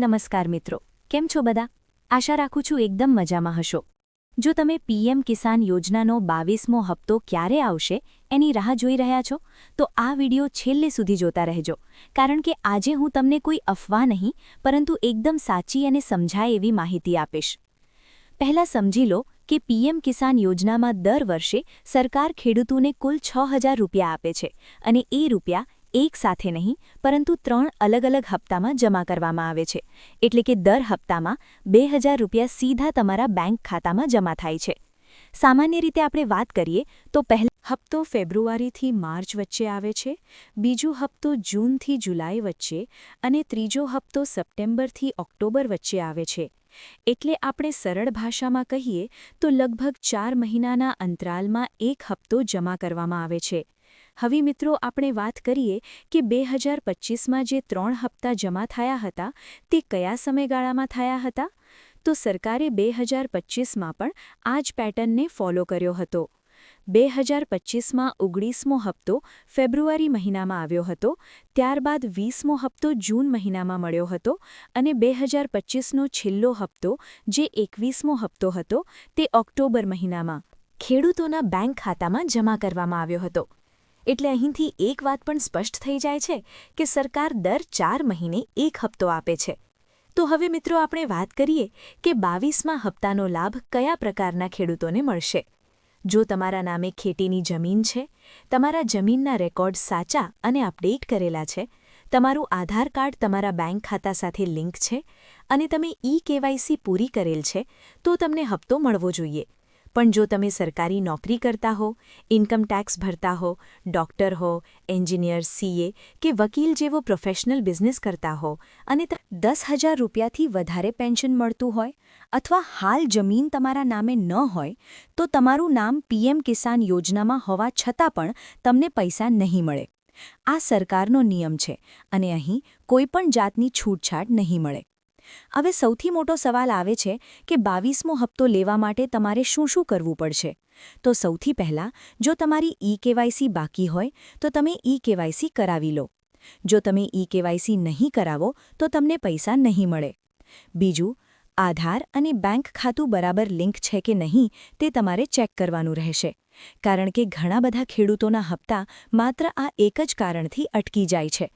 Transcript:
નમસ્કાર મિત્રો. કેમ છો બધા? આશા રાખું છું એકદમ મજામાં હશો. જો તમે પીએમ કિસાન યોજનાનો બાવીસમો હપ્તો ક્યારે આવશે એની રાહ જોઈ રહ્યા છો, તો આ વિડિયો છેલ્લે સુધી જોતા રહેજો. કારણ કે આજે હું તમને કોઈ અફવા નહીં, પરંતુ એકદમ સાચી અને સમજાય એવી માહિતી આપીશ. પહેલાં સમજી લો કે પીએમ કિસાન યોજનામાં દર વર્ષે સરકાર ખેડૂતોને કુલ છ રૂપિયા આપે છે અને એ રૂપિયા એક સાથે નહીં, પરંતુ ત્રણ અલગ અલગ હપ્તામાં જમા કરવામાં આવે છે. એટલે કે દર હપ્તામાં બે રૂપિયા સીધા તમારા બેંક ખાતામાં જમા થાય છે. સામાન્ય રીતે આપણે વાત કરીએ તો પહેલા હપ્તો ફેબ્રુઆરીથી માર્ચ વચ્ચે આવે છે, બીજો હપ્તો જૂનથી જુલાઈ વચ્ચે અને ત્રીજો હપ્તો સપ્ટેમ્બરથી ઓક્ટોબર વચ્ચે આવે છે. એટલે આપણે સરળ ભાષામાં કહીએ તો લગભગ ચાર મહિનાના અંતરાલમાં એક હપ્તો જમા કરવામાં આવે છે. હવે મિત્રો આપણે વાત કરીએ કે બે હજાર પચીસમાં જે ત્રણ હપ્તા જમા થયા હતા, તે કયા સમયગાળામાં થયા હતા? તો સરકારે બે હજાર પચીસમાં પણ આ જ પેટર્નને ફોલો કર્યો હતો. બે હજાર પચીસમાં ઓગણીસમો હપ્તો ફેબ્રુઆરી મહિનામાં આવ્યો હતો, ત્યારબાદ વીસમો હપ્તો જૂન મહિનામાં મળ્યો હતો અને બે હજાર પચીસનો છેલ્લો હપ્તો, જે એકવીસમો હપ્તો હતો, તે ઓક્ટોબર મહિનામાં ખેડૂતોના બેંક ખાતામાં જમા કરવામાં આવ્યો હતો. એટલે અહીંથી એક વાત પણ સ્પષ્ટ થઈ જાય છે કે સરકાર દર ચાર મહિને એક હપ્તો આપે છે. તો હવે મિત્રો આપણે વાત કરીએ કે બાવીસમાં હપ્તાનો લાભ કયા પ્રકારના ખેડૂતોને મળશે? જો તમારા નામે ખેતીની જમીન છે, તમારા જમીનના રેકોર્ડ સાચા અને અપડેટ કરેલા છે, તમારું આધાર કાર્ડ તમારા બેંક ખાતા સાથે લિંક છે અને તમે ઈ કેવાયસી પૂરી કરેલ છે, તો તમને હપ્તો મળવો જોઈએ. પણ જો તમે સરકારી નોકરી કરતા હો ઇન્કમ ટેક્સ ભરતા હો ડોક્ટર હો એન્જિનિયર સીએ કે વકીલ જેવો પ્રોફેશનલ બિઝનેસ કરતા હો અને દસ હજાર રૂપિયાથી વધારે પેન્શન મળતું હોય અથવા હાલ જમીન તમારા નામે ન હોય, તો તમારું નામ પીએમ કિસાન યોજનામાં હોવા છતાં પણ તમને પૈસા નહીં મળે. આ સરકારનો નિયમ છે અને અહીં કોઈપણ જાતની છૂટછાટ નહીં મળે. હવે સૌથી મોટો સવાલ આવે છે કે બાવીસમો હપ્તો લેવા માટે તમારે શું શું કરવું પડશે? તો સૌથી પહેલાં, જો તમારી ઈ કેવાયસી બાકી હોય, તો તમે ઈ કેવાયસી કરાવી લો. જો તમે ઈ કેવાયસી નહીં કરાવો, તો તમને પૈસા નહીં મળે. બીજું, આધાર અને બેંક ખાતું બરાબર લિંક છે કે નહીં, તે તમારે ચેક કરવાનું રહેશે. કારણ કે ઘણા બધા ખેડૂતોના હપ્તા માત્ર આ એક જ કારણથી અટકી જાય છે.